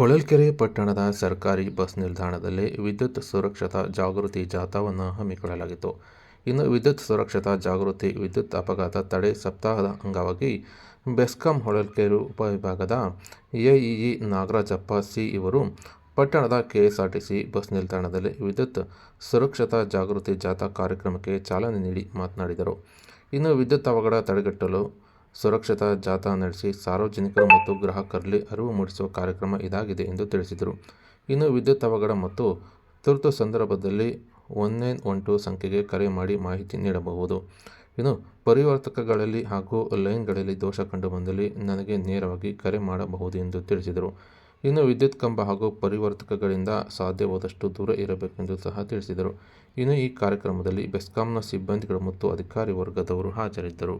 ಹೊಳಲ್ಕೆರೆ ಪಟ್ಟಣದ ಸರ್ಕಾರಿ ಬಸ್ ನಿಲ್ದಾಣದಲ್ಲಿ ವಿದ್ಯುತ್ ಸುರಕ್ಷತಾ ಜಾಗೃತಿ ಜಾಥಾವನ್ನು ಹಮ್ಮಿಕೊಳ್ಳಲಾಗಿತ್ತು. ಇನ್ನು ವಿದ್ಯುತ್ ಸುರಕ್ಷತಾ ಜಾಗೃತಿ, ವಿದ್ಯುತ್ ಅಪಘಾತ ತಡೆ ಸಪ್ತಾಹದ ಅಂಗವಾಗಿ ಬೆಸ್ಕಾಂ ಹೊಳಲ್ಕೆರೆ ಉಪವಿಭಾಗದ ಎಇಇ ನಾಗರಾಜಪ್ಪ ಸಿ ಇವರು ಪಟ್ಟಣದ ಕೆಎಸ್ಆರ್ಟಿಸಿ ಬಸ್ ನಿಲ್ದಾಣದಲ್ಲಿ ವಿದ್ಯುತ್ ಸುರಕ್ಷತಾ ಜಾಗೃತಿ ಜಾಥಾ ಕಾರ್ಯಕ್ರಮಕ್ಕೆ ಚಾಲನೆ ನೀಡಿ ಮಾತನಾಡಿದರು. ಇನ್ನು ವಿದ್ಯುತ್ ಅವಘಡ ತಡೆಗಟ್ಟಲು ಸುರಕ್ಷತಾ ಜಾಥಾ ನಡೆಸಿ ಸಾರ್ವಜನಿಕರು ಮತ್ತು ಗ್ರಾಹಕರಲ್ಲಿ ಅರಿವು ಮೂಡಿಸುವ ಕಾರ್ಯಕ್ರಮ ಇದಾಗಿದೆ ಎಂದು ತಿಳಿಸಿದರು. ಇನ್ನು ವಿದ್ಯುತ್ ಅವಘಡ ಮತ್ತು ತುರ್ತು ಸಂದರ್ಭದಲ್ಲಿ ಒನ್ ನೈನ್ ಒನ್ ಟು ಸಂಖ್ಯೆಗೆ ಕರೆ ಮಾಡಿ ಮಾಹಿತಿ ನೀಡಬಹುದು. ಇನ್ನು ಪರಿವರ್ತಕಗಳಲ್ಲಿ ಹಾಗೂ ಲೈನ್ಗಳಲ್ಲಿ ದೋಷ ಕಂಡುಬಂದಲ್ಲಿ ನನಗೆ ನೇರವಾಗಿ ಕರೆ ಮಾಡಬಹುದು ಎಂದು ತಿಳಿಸಿದರು. ಇನ್ನು ವಿದ್ಯುತ್ ಕಂಬ ಹಾಗೂ ಪರಿವರ್ತಕಗಳಿಂದ ಸಾಧ್ಯವಾದಷ್ಟು ದೂರ ಇರಬೇಕೆಂದು ಸಹ ತಿಳಿಸಿದರು. ಇನ್ನು ಈ ಕಾರ್ಯಕ್ರಮದಲ್ಲಿ ಬೆಸ್ಕಾಂನ ಸಿಬ್ಬಂದಿಗಳು ಮತ್ತು ಅಧಿಕಾರಿ ವರ್ಗದವರು ಹಾಜರಿದ್ದರು.